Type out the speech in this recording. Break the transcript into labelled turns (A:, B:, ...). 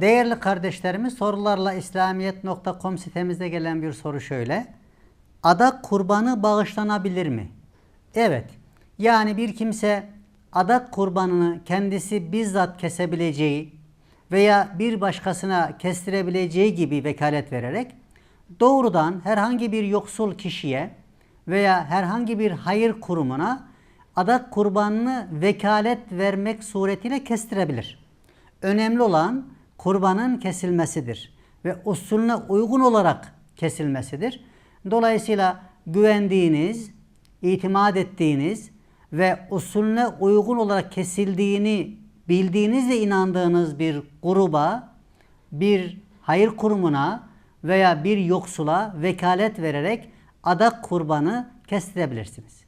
A: Değerli kardeşlerimiz sorularla İslamiyet.com sitemizde gelen bir soru şöyle. Adak kurbanı bağışlanabilir mi? Evet. Yani bir kimse adak kurbanını kendisi bizzat kesebileceği veya bir başkasına kestirebileceği gibi vekalet vererek doğrudan herhangi bir yoksul kişiye veya herhangi bir hayır kurumuna adak kurbanını vekalet vermek suretiyle kestirebilir. Önemli olan kurbanın kesilmesidir ve usulüne uygun olarak kesilmesidir. Dolayısıyla güvendiğiniz, itimat ettiğiniz ve usulüne uygun olarak kesildiğini bildiğiniz ve inandığınız bir gruba, bir hayır kurumuna veya bir yoksula vekalet vererek adak kurbanı kestirebilirsiniz.